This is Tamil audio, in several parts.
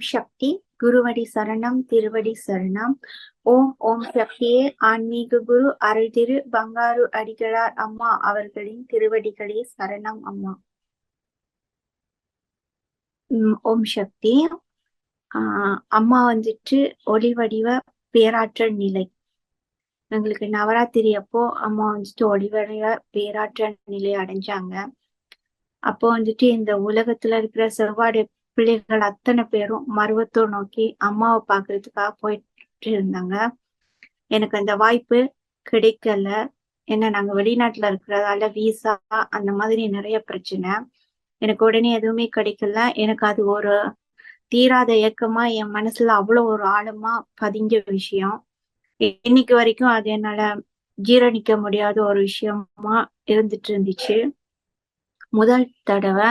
சக்தி. குருவடி சரணம் திருவடி சரணம். ஓம் ஓம் சக்தியே. ஆன்மீக குரு அருள் திரு பங்காரு அடிகளார் அம்மா அவர்களின் திருவடிகளே சரணம் அம்மா. உம் ஓம் சக்தி. ஆஹ் அம்மா வந்துட்டு ஒளி வடிவ பேராற்றல் நிலை. எங்களுக்கு நவராத்திரி அப்போ அம்மா வந்துட்டு ஒளி வடிவ பேராற்றல் நிலை அடைஞ்சாங்க. அப்போ வந்துட்டு இந்த உலகத்துல இருக்கிற செவ்வாடு பிள்ளைகள் அத்தனை பேரும் மருவத்தூர் நோக்கி அம்மாவை பாக்குறதுக்காக போயிட்டு இருந்தாங்க எனக்கு அந்த வாய்ப்பு கிடைக்கல. ஏன்னா நாங்க வெளிநாட்டுல இருக்கிறதால விசா அந்த மாதிரி நிறைய பிரச்சனை. எனக்கு உடனே எதுவுமே கிடைக்கல. எனக்கு அது ஒரு தீராத இயக்கமா என் மனசுல அவ்வளவு ஒரு ஆழமா பதிஞ்ச விஷயம். இன்னைக்கு வரைக்கும் அது என்னால ஜீரணிக்க முடியாத ஒரு விஷயமா இருந்துட்டு இருந்துச்சு. முதல் தடவை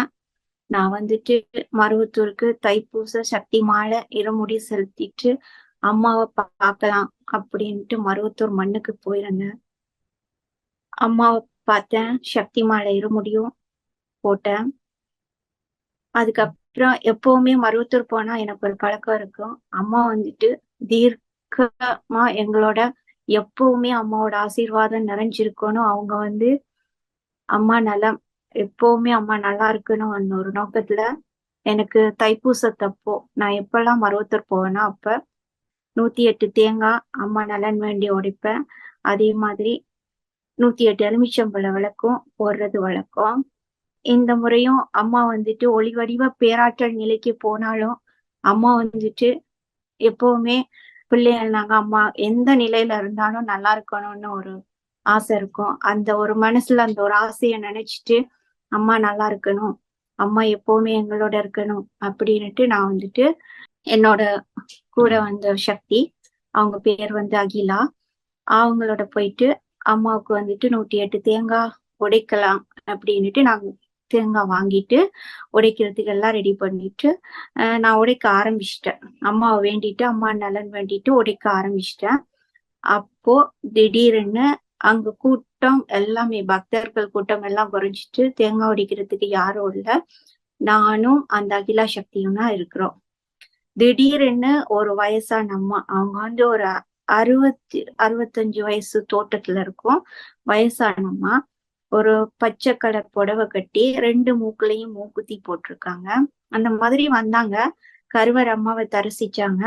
நான் வந்துட்டு மருவத்தூருக்கு தைப்பூச சக்தி மாலை இருமுடி செலுத்திட்டு அம்மாவை பார்க்கலாம் அப்படின்ட்டு மருவத்தூர் மண்ணுக்கு போயிருந்தேன். அம்மாவை பார்த்தேன் சக்தி மாலை இருமுடியும் போட்டேன். அதுக்கப்புறம் எப்பவுமே மருவத்தூர் போனா எனக்கு ஒரு பழக்கம் இருக்கும். அம்மா வந்துட்டு தீர்க்கமா எங்களோட எப்பவுமே அம்மாவோட ஆசீர்வாதம் நிறைஞ்சிருக்கணும் அவங்க வந்து அம்மா நலம் எப்பவுமே அம்மா நல்லா இருக்கணும் ஒரு நோக்கத்துல எனக்கு தைப்பூசத்தப்போ நான் எப்பெல்லாம் மருவத்தூர் போவேனோ அப்ப நூத்தி எட்டு தேங்காய் அம்மா நலன் வேண்டி உடைப்பேன். அதே மாதிரி நூத்தி எட்டு எலுமிச்சம்பழ வழக்கம் போடுறது வழக்கம். இந்த முறையும் அம்மா வந்துட்டு ஒளி வடிவ பேராற்றல் நிலைக்கு போனாலும் அம்மா வந்துட்டு எப்பவுமே பிள்ளைகள் நாங்க அம்மா எந்த நிலையில இருந்தாலும் நல்லா இருக்கணும்னு ஒரு ஆசை இருக்கும். அந்த ஒரு மனசுல அந்த ஒரு ஆசையை நினைச்சிட்டு அம்மா நல்லா இருக்கணும் அம்மா எப்பவுமே எங்களோட இருக்கணும் அப்படின்னுட்டு நான் வந்துட்டு என்னோட கூட வந்த சக்தி அவங்க பேர் வந்து அகிலா. அவங்களோட போயிட்டு அம்மாவுக்கு வந்துட்டு நூற்றி எட்டு தேங்காய் உடைக்கலாம் அப்படின்னுட்டு நாங்கள் தேங்காய் வாங்கிட்டு உடைக்கிறதுக்கு எல்லாம் ரெடி பண்ணிட்டு நான் உடைக்க ஆரம்பிச்சிட்டேன். அம்மாவை வேண்டிட்டு அம்மா நலன் வேண்டிட்டு உடைக்க ஆரம்பிச்சிட்டேன். அப்போ திடீர்னு அங்க கூட்டம் எல்லாமே பக்தர்கள் கூட்டம் எல்லாம் குறைஞ்சிட்டு தேங்காய் உடைக்கிறதுக்கு யாரும் இல்ல. நானும் அந்த அகிலா சக்தியும் தான் இருக்கிறோம். திடீர்னு ஒரு வயசான அம்மா அவங்க வந்து ஒரு அறுபத்தி அறுபத்தஞ்சு வயசு தோட்டத்துல இருக்கும். வயசான அம்மா ஒரு பச்சை கலர் புடவை கட்டி ரெண்டு மூக்குலையும் மூக்குத்தி போட்டிருக்காங்க. அந்த மாதிரி வந்தாங்க. கருவர் அம்மாவை தரிசிச்சாங்க.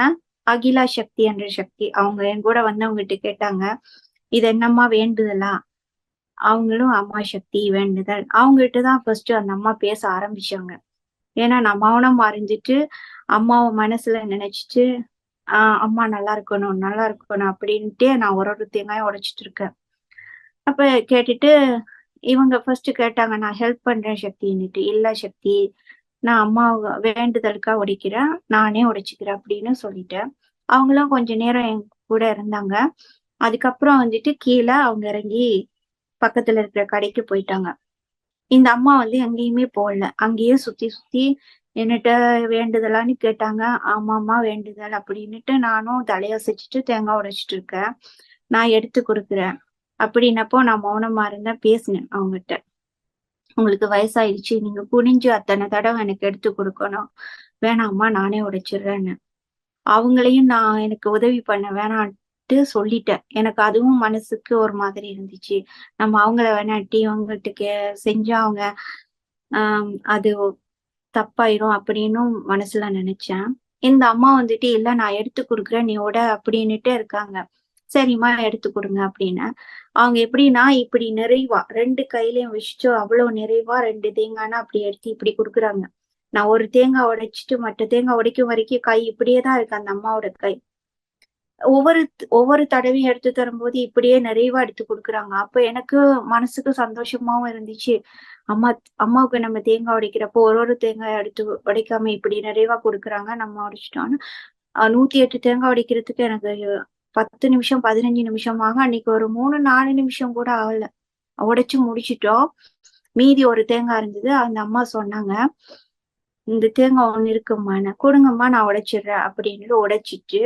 அகிலா சக்தி என்ற சக்தி அவங்க என் கூட வந்தவங்ககிட்ட கேட்டாங்க. இது என்னம்மா வேண்டுதலா? அவங்களும் அம்மா சக்தி வேண்டுதல். அவங்ககிட்ட தான் ஃபர்ஸ்ட் அந்த அம்மா பேச ஆரம்பிச்சாங்க. ஏன்னா நான் மௌனம் மறைஞ்சிட்டு அம்மாவை மனசுல நினைச்சிட்டு ஆஹ் அம்மா நல்லா இருக்கணும் நல்லா இருக்கணும் அப்படின்ட்டு நான் ஒரு ஒரு தேங்காயும் உடைச்சிட்டு இருக்கேன். அப்ப கேட்டுட்டு இவங்க ஃபர்ஸ்ட் கேட்டாங்க நான் ஹெல்ப் பண்றேன் சக்தின்னுட்டு. இல்ல சக்தி நான் அம்மா வேண்டுதலுக்கா உடைக்கிறேன் நானே உடைச்சிக்கிறேன் அப்படின்னு சொல்லிட்டேன். அவங்களும் கொஞ்ச நேரம் என் கூட இருந்தாங்க. அதுக்கப்புறம் வந்துட்டு கீழே அவங்க இறங்கி பக்கத்துல இருக்கிற கடைக்கு போயிட்டாங்க. இந்த அம்மா வந்து எங்கேயுமே போகல. அங்கேயே சுத்தி சுத்தி என்னட்ட வேண்டுதலான்னு கேட்டாங்க. ஆமாம்மா வேண்டுதல் அப்படின்னுட்டு நானும் தலையசைச்சிட்டு தேங்காய் உடைச்சிட்டு இருக்கேன். நான் எடுத்து கொடுக்குறேன். அப்படின்னப்போ நான் மௌனமா இருந்தேன் பேசினேன் அவங்ககிட்ட. உங்களுக்கு வயசாயிடுச்சு. நீங்க குனிஞ்சு அத்தனை தடவை எனக்கு எடுத்து கொடுக்கணும். வேணாம்மா நானே உடைச்சிடுறேன்னு. அவங்களையும் நான் எனக்கு உதவி பண்ண வேணாம் சொல்லிட்டேன். எனக்கு அதுவும் மனசுக்கு ஒரு மாதிரி இருந்துச்சு. நம்ம அவங்கள வேணாட்டி அவங்ககிட்ட செஞ்சா அவங்க ஆஹ் அது தப்பாயிரும் அப்படின்னும் மனசுல நினைச்சேன். இந்த அம்மா வந்துட்டு இல்ல நான் எடுத்து கொடுக்குறேன் நீ உட அப்படின்னுட்டு இருக்காங்க. சரிம்மா எடுத்து கொடுங்க அப்படின்னு. அவங்க எப்படின்னா இப்படி நிறைவா ரெண்டு கையிலயும் வச்சுட்டு அவ்வளவு நிறைவா ரெண்டு தேங்காய்னா அப்படி எடுத்து இப்படி கொடுக்குறாங்க. நான் ஒரு தேங்காய் உடைச்சிட்டு மற்ற தேங்காய் உடைக்கும் வரைக்கும் கை இப்படியே தான் இருக்கு அந்த அம்மாவோட கை. ஒவ்வொரு ஒவ்வொரு தடவையும் எடுத்து தரும்போது இப்படியே நிறைவா எடுத்து கொடுக்குறாங்க. அப்ப எனக்கு மனசுக்கு சந்தோஷமாவும் இருந்துச்சு. அம்மா அம்மாவுக்கு நம்ம தேங்காய் உடைக்கிறப்போ ஒரு ஒரு தேங்காய் எடுத்து உடைக்காம இப்படி நிறைவா கொடுக்குறாங்க. நம்ம உடைச்சிட்டோம்னா நூத்தி எட்டு தேங்காய் உடைக்கிறதுக்கு எனக்கு பத்து நிமிஷம் பதினஞ்சு நிமிஷமாக அன்னைக்கு ஒரு மூணு நாலு நிமிஷம் கூட ஆகல. உடைச்சு முடிச்சிட்டோம். மீதி ஒரு தேங்காய் இருந்தது. அந்த அம்மா சொன்னாங்க இந்த தேங்காய் ஒண்ணு இருக்குமான்னு கொடுங்கம்மா நான் உடைச்சிடுறேன். அப்படின்னு உடைச்சிட்டு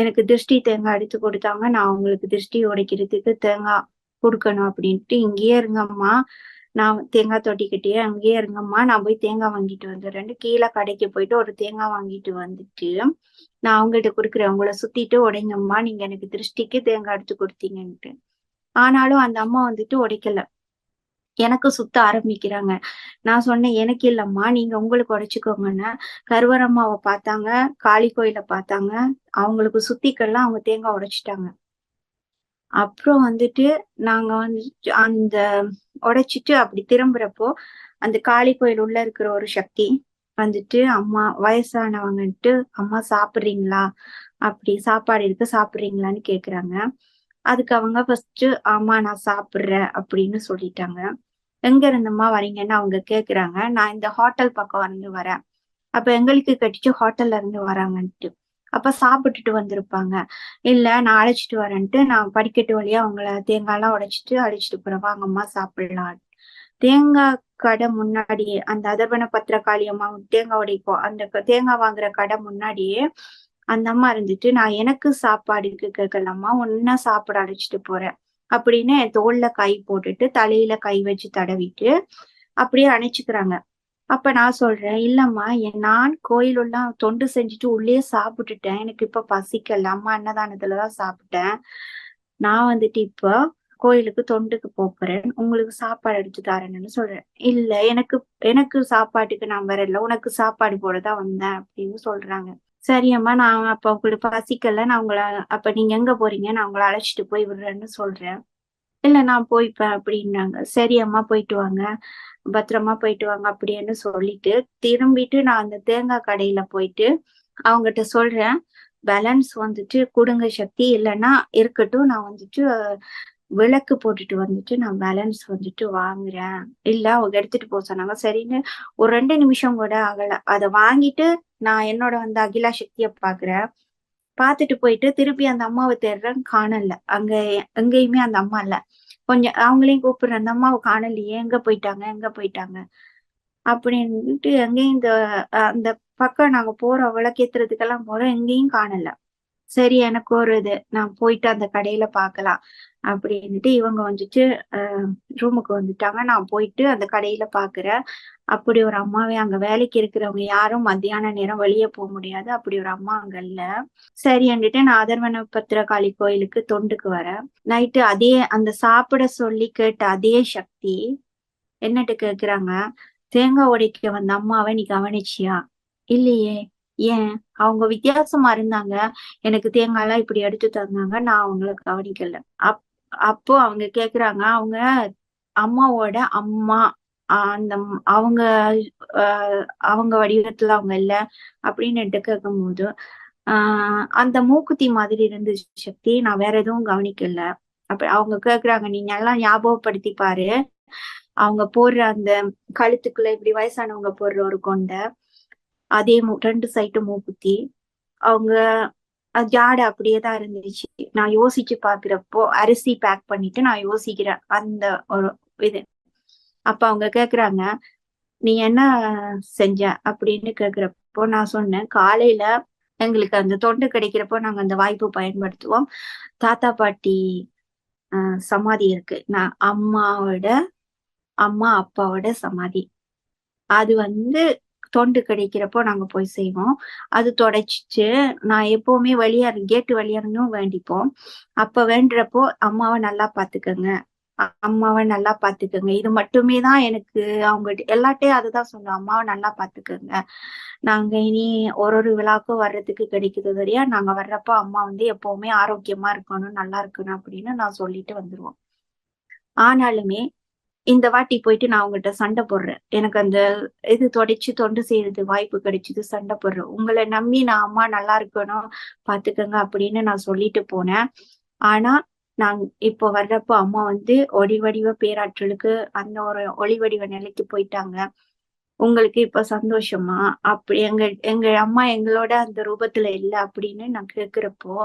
எனக்கு திருஷ்டி தேங்காய் அடித்து கொடுத்தாங்க. நான் அவங்களுக்கு திருஷ்டி உடைக்கிறதுக்கு தேங்காய் கொடுக்கணும் அப்படின்ட்டு இங்கேயே இருங்கம்மா. நான் தேங்காய் தொட்டிக்கிட்டே அங்கேயே இருங்கம்மா. நான் போய் தேங்காய் வாங்கிட்டு வந்துடுறேன் கீழே கடைக்கு போயிட்டு ஒரு தேங்காய் வாங்கிட்டு வந்துட்டு நான் அவங்கள்ட்ட கொடுக்குறேன். உங்களை சுத்திட்டு உடைங்கம்மா. நீங்க எனக்கு திருஷ்டிக்கு தேங்காய் எடுத்து கொடுத்தீங்கன்ட்டு. ஆனாலும் அந்த அம்மா வந்துட்டு உடைக்கல. எனக்கு சுத்த ஆரம்பிக்கிறாங்க. நான் சொன்னேன் எனக்கு இல்லம்மா நீங்க உங்களுக்கு உடைச்சுக்கோங்கன்னு. கருவரம்மாவை பார்த்தாங்க காளி கோயில பார்த்தாங்க. அவங்களுக்கு சுத்திக்கெல்லாம் அவங்க தேங்காய் உடைச்சிட்டாங்க. அப்புறம் வந்துட்டு நாங்க வந்து அந்த உடைச்சிட்டு அப்படி திரும்புறப்போ அந்த காளி கோயில் உள்ள இருக்கிற ஒரு சக்தி வந்துட்டு அம்மா வயசானவங்கன்ட்டு அம்மா சாப்பிடுறீங்களா? அப்படி சாப்பாடு இருக்கு சாப்பிடுறீங்களான்னு கேக்குறாங்க. அதுக்கு அவங்க ஃபர்ஸ்ட் ஆமா நான் சாப்பிட்றேன் அப்படின்னு சொல்லிட்டாங்க. எங்க இருந்தம்மா வரீங்கன்னு அவங்க கேக்குறாங்க. நான் இந்த ஹோட்டல் பக்கம் இருந்து வரேன். அப்ப எங்களுக்கு கட்டிச்சு ஹோட்டல்ல இருந்து வராங்கன்ட்டு. அப்ப சாப்பிட்டுட்டு வந்திருப்பாங்க. இல்ல நான் அழைச்சிட்டு வரேன்ட்டு நான் படிக்கட்டு வழியா அவங்கள தேங்காய்லாம் உடைச்சிட்டு அழைச்சிட்டு போறேன் வாங்கம்மா சாப்பிடலாம். தேங்காய் கடை முன்னாடியே அந்த அதர்வன பத்திரகாளி அம்மா தேங்காய் உடைப்போம் அந்த தேங்காய் வாங்குற கடை முன்னாடியே அந்த அம்மா இருந்துட்டு நான் எனக்கு சாப்பாடு கேட்கலாமா ஒன்னா சாப்பிட அழைச்சிட்டு போறேன். அப்படின்னு என் தோல்ல கை போட்டுட்டு தலையில கை வச்சு தடவிட்டு அப்படியே அணைச்சுக்கிறாங்க. அப்ப நான் சொல்றேன் இல்லம்மா நான் கோயிலெல்லாம் தொண்டு செஞ்சுட்டு உள்ளே சாப்பிட்டுட்டேன். எனக்கு இப்ப பசிக்கல. அம்மா அன்னதானத்துலதான் சாப்பிட்டேன். நான் வந்துட்டு இப்போ கோயிலுக்கு தொண்டுக்கு போறேன் உங்களுக்கு சாப்பாடு அடிச்சு தரேன்னு சொல்றேன். இல்ல எனக்கு எனக்கு சாப்பாட்டுக்கு நான் வரல. உனக்கு சாப்பாடு போடதான் வந்தேன். அப்படின்னு சொல்றாங்க. சரி அம்மா நான் அப்ப உங்களுக்கு பசிக்கல. நான் உங்களை அப்ப நீங்க எங்க போறீங்க? நான் உங்களை அழைச்சிட்டு போய் விடுறேன்னு சொல்றேன். இல்ல நான் போய்ப்பேன் அப்படின்னாங்க. சரி அம்மா போயிட்டு வாங்க. பத்திரமா போயிட்டு வாங்க அப்படின்னு சொல்லிட்டு திரும்பிட்டு நான் அந்த தேங்காய் கடையில போயிட்டு அவங்ககிட்ட சொல்றேன். பேலன்ஸ் வந்துட்டு கொடுங்க சக்தி. இல்லைன்னா இருக்கட்டும். நான் வந்துட்டு விளக்கு போட்டுட்டு வந்துட்டு நான் பேலன்ஸ் வந்துட்டு வாங்குறேன். இல்ல அவங்க எடுத்துட்டு போக சொன்னாங்க. சரின்னு ஒரு ரெண்டு நிமிஷம் கூட ஆகல. அதை வாங்கிட்டு நான் என்னோட வந்து அகிலா சக்திய பாக்குறேன் பாத்துட்டு போயிட்டு திருப்பி அந்த அம்மாவை தேடுறேன். காணல. அங்க எங்கேயுமே அந்த அம்மா இல்ல. கொஞ்சம் அவங்களையும் கூப்பிடுறேன். அந்த அம்மாவை காணலையே. எங்க போயிட்டாங்க? எங்க போயிட்டாங்க? அப்படின்ட்டு எங்கேயும் இந்த அந்த பக்கம் நாங்க போறோம் விளக்கேத்துறதுக்கெல்லாம் போறோம். எங்கேயும் காணல. சரி எனக்கு ஒரு இது. நான் போயிட்டு அந்த கடையில பாக்கலாம் அப்படின்ட்டு இவங்க வந்துட்டு ரூமுக்கு வந்துட்டாங்க. நான் போயிட்டு அந்த கடையில பாக்குறேன். அப்படி ஒரு அம்மாவே அங்க வேலைக்கு இருக்கிறவங்க யாரும் மத்தியான நேரம் வெளியே போக முடியாது. அப்படி ஒரு அம்மா அங்க இல்ல. சரின்னுட்டு நான் அதர்வன பத்திரகாளி கோயிலுக்கு தொண்டுக்கு வரேன். நைட்டு அதே அந்த சாப்பிட சொல்லி கேட்ட அதே சக்தி என்னட்டு கேக்குறாங்க? தேங்காய் உடைக்க வந்த அம்மாவை நீ கவனிச்சியா? இல்லையே. ஏன்? அவங்க வித்தியாசமா இருந்தாங்க. எனக்கு தேங்காய் எல்லாம் இப்படி எடுத்து தந்தாங்க. நான் அவங்கள கவனிக்கல. அப் அப்போ அவங்க கேக்குறாங்க அவங்க அம்மாவோட அம்மா அந்த அவங்க அவங்க வடிவத்துல அவங்க இல்ல அப்படின்னு கேட்கும் போது ஆஹ் அந்த மூக்குத்தி மாதிரி இருந்துச்சு சக்தி. நான் வேற எதுவும் கவனிக்கல. அப்ப அவங்க கேக்குறாங்க நீங்க எல்லாம் ஞாபகப்படுத்தி பாரு அவங்க போடுற அந்த கழுத்துக்குள்ள இப்படி வயசானவங்க போடுற ஒரு கொண்டை அதே ரெண்டு சைட்டும் மூக்குத்தி. அவங்க ஜாடை அப்படியே தான் இருந்துச்சு. நான் யோசிச்சு பாக்குறப்போ அரிசி பேக் பண்ணிட்டு நான் யோசிக்கிறேன். அந்த ஒரு இது. அப்ப அவங்க கேக்குறாங்க நீ என்ன செஞ்ச? அப்படின்னு கேக்குறப்போ நான் சொன்னேன் காலையில எங்களுக்கு அந்த தொண்டு கிடைக்கிறப்போ நாங்க அந்த வாய்ப்பு பயன்படுத்துவோம். தாத்தா பாட்டி சமாதி இருக்கு. நான் அம்மாவோட அம்மா அப்பாவோட சமாதி. அது வந்து தொண்டு கிடைக்கிறப்போ நாங்க போய் செய்வோம். அது தொடச்சிச்சு. நான் எப்பவுமே வழியா கேட்டு வழியா இருந்தும் வேண்டிப்போம். அப்ப வேண்டுறப்போ அம்மாவை நல்லா பாத்துக்கோங்க. அம்மாவை நல்லா பாத்துக்கோங்க. இது மட்டுமே தான் எனக்கு அவங்க எல்லாட்டையும் அதுதான் சொல்லுவோம் அம்மாவை நல்லா பாத்துக்கோங்க. நாங்க இனி ஒரு ஒரு விழாக்கும் வர்றதுக்கு கிடைக்குது வரையா நாங்க வர்றப்போ அம்மா வந்து எப்பவுமே ஆரோக்கியமா இருக்கணும் நல்லா இருக்கணும் அப்படின்னு நான் சொல்லிட்டு வந்துருவோம். ஆனாலுமே இந்த வாட்டி போயிட்டு நான் உங்ககிட்ட சண்டை போடுறேன். எனக்கு அந்த இது தொடைச்சு தொண்டு செய்யறது வாய்ப்பு கிடைச்சது சண்டை போடுறேன். உங்களை நம்பி நான் அம்மா நல்லா இருக்கணும் பாத்துக்கங்க அப்படின்னு நான் சொல்லிட்டு போனேன். ஆனா நான் இப்போ வர்றப்போ அம்மா வந்து ஒளி வடிவ பேராற்றலுக்கு அந்த ஒரு ஒளி வடிவ நிலைக்கு போயிட்டாங்க. உங்களுக்கு இப்ப சந்தோஷமா? அப்படி எங்க எங்க அம்மா எங்களோட அந்த ரூபத்துல இல்லை அப்படின்னு நான் கேக்குறப்போ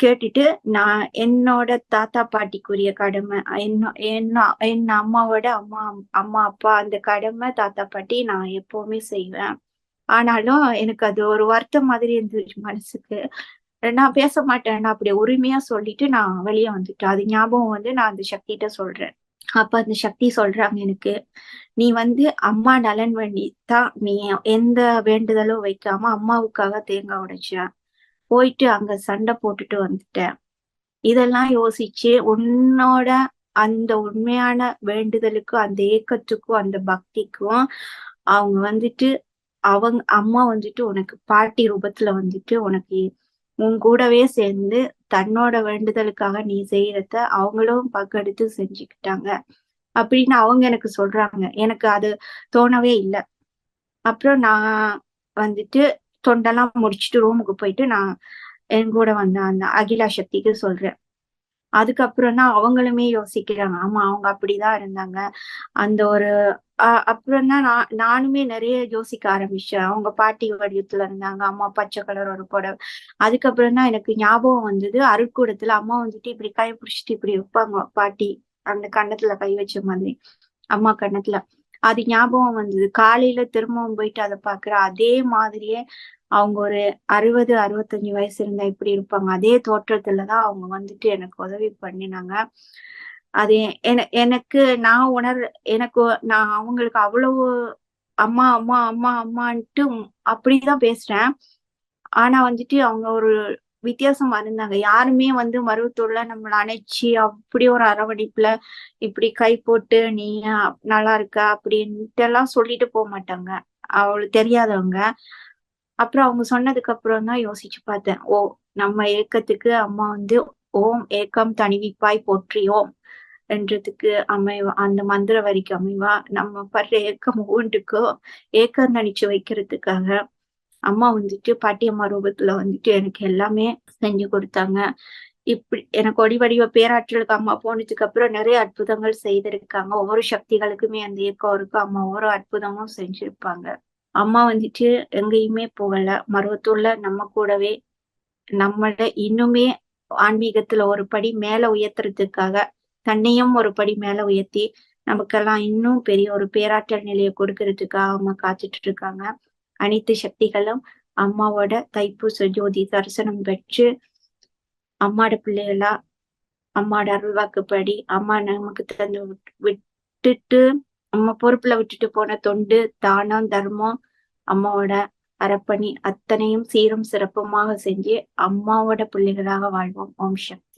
கேட்டுட்டு நான் என்னோட தாத்தா பாட்டிக்குரிய கடமை என்ன என்ன என் அம்மாவோட அம்மா அம்மா அப்பா அந்த கடமை தாத்தா பாட்டி நான் எப்பவுமே செய்வேன். ஆனாலும் எனக்கு அது ஒரு வருத்தம் மாதிரி இருந்துச்சு மனசுக்கு. நான் பேச மாட்டேன் அப்படி உரிமையா சொல்லிட்டு நான் வெளியே வந்துட்டேன். அது ஞாபகம் வந்து நான் அந்த சக்திகிட்ட சொல்றேன். அப்ப அந்த சக்தி சொல்றாங்க எனக்கு நீ வந்து அம்மா நலன் வேண்டி தான் நீ எந்த வேண்டுதலும் வைக்காம அம்மாவுக்காக தேங்காய் உடைச்ச. போயிட்டு அங்க சண்டை போட்டுட்டு வந்துட்டேன். இதெல்லாம் யோசிச்சு உன்னோட அந்த உண்மையான வேண்டுதலுக்கும் அந்த ஏக்கத்துக்கும் அந்த பக்திக்கும் அவங்க வந்துட்டு அவங்க அம்மா வந்துட்டு உனக்கு பாட்டி ரூபத்துல வந்துட்டு உனக்கு உன் கூடவே சேர்ந்து தன்னோட வேண்டுதலுக்காக நீ செய்யறத அவங்களும் பக்கெடுத்து செஞ்சுக்கிட்டாங்க. அப்படின்னு அவங்க எனக்கு சொல்றாங்க. எனக்கு அது தோணவே இல்லை. அப்புறம் நான் வந்துட்டு தொண்டெல்லாம் முடிச்சுட்டு ரூமுக்கு போயிட்டு நான் எங்கூட வந்த அந்த அகிலா சக்திக்கு சொல்றேன். அதுக்கப்புறம் தான் அவங்களுமே யோசிக்கிறாங்க. ஆமா அவங்க அப்படிதான் இருந்தாங்க. அந்த ஒரு அப்புறம் தான் நான் நானுமே நிறைய யோசிக்க ஆரம்பிச்சேன். அவங்க பாட்டி வடிவத்துல இருந்தாங்க அம்மா பச்சை கலர் ஒரு புடவை. அதுக்கப்புறம் தான் எனக்கு ஞாபகம் வந்தது அருட்கூடத்துல அம்மா வந்துட்டு இப்படி கை பிடிச்சிட்டு இப்படி வைப்பாங்க. பாட்டி அந்த கண்ணத்துல கை வச்ச மாதிரி அம்மா கண்ணத்துல அது ஞாபகம் வந்தது. காலையில திரும்பவும் போயிட்டு அதை பாக்குற அதே மாதிரியே அவங்க ஒரு அறுபது அறுபத்தஞ்சு வயசு இருந்தா எப்படி இருப்பாங்க? அதே தோற்றத்துலதான் அவங்க வந்துட்டு எனக்கு உதவி பண்ணினாங்க. அது எனக்கு நான் உணர் எனக்கு நான் அவங்களுக்கு அவ்வளவு அம்மா அம்மா அம்மா அம்மான்ட்டு அப்படிதான் பேசுறேன். ஆனா வந்துட்டு அவங்க ஒரு வித்தியாசமா இருந்தாங்க யாருமே வந்து மருவத்தூர்ல நம்மளை அணைச்சி அப்படி ஒரு அரவணைப்புல இப்படி கை போட்டு நீ நல்லா இருக்க அப்படின்ட்டு எல்லாம் சொல்லிட்டு போக மாட்டாங்க. அவளுக்கு தெரியாதவங்க. அப்புறம் அவங்க சொன்னதுக்கு அப்புறம் தான் யோசிச்சு பார்த்தேன். ஓ நம்ம ஏக்கத்துக்கு அம்மா வந்து ஓம் ஏக்கம் தனிவிப்பாய் போற்றியோம் என்றதுக்கு அமைவா அந்த மந்திர வரிக்கு அமைவா நம்ம படுற ஏக்கம் ஒவ்வொன்றுக்கும் ஏக்கம் நினைச்சு வைக்கிறதுக்காக அம்மா வந்துட்டு பாட்டியம்மா ரூபத்துல வந்துட்டு எனக்கு எல்லாமே செஞ்சு கொடுத்தாங்க. இப்படி எனக்கு ஒடி வடிவ பேராற்றலுக்கு அம்மா போனதுக்கு அப்புறம் நிறைய அற்புதங்கள் செய்திருக்காங்க. ஒவ்வொரு சக்திகளுக்குமே அந்த இயக்கம் இருக்கும். அம்மா ஒவ்வொரு அற்புதமும் செஞ்சிருப்பாங்க. அம்மா வந்துட்டு எங்கேயுமே போகல. மருவத்தூர்ல நம்ம கூடவே நம்மள இன்னுமே ஆன்மீகத்துல ஒரு படி மேல உயர்த்துறதுக்காக தன்னையும் ஒரு படி மேல உயர்த்தி நமக்கெல்லாம் இன்னும் பெரிய ஒரு பேராற்றல் நிலையை கொடுக்கறதுக்காக அம்மா காத்துட்டு இருக்காங்க. அனைத்து சக்திகளும் அம்மாவோட தைப்பூச ஜோதி தரிசனம் பெற்று அம்மாட பிள்ளைகளா அம்மாட அருள்வாக்குப்படி அம்மா நமக்கு தந்து விட்டுட்டு நம்ம பொறுப்புல விட்டுட்டு போன தொண்டு தானம் தர்மம் அம்மாவோட அறப்பணி அத்தனையும் சீரும் சிறப்புமாக செஞ்சு அம்மாவோட பிள்ளைகளாக வாழ்வோம். ஓம் சக்தி.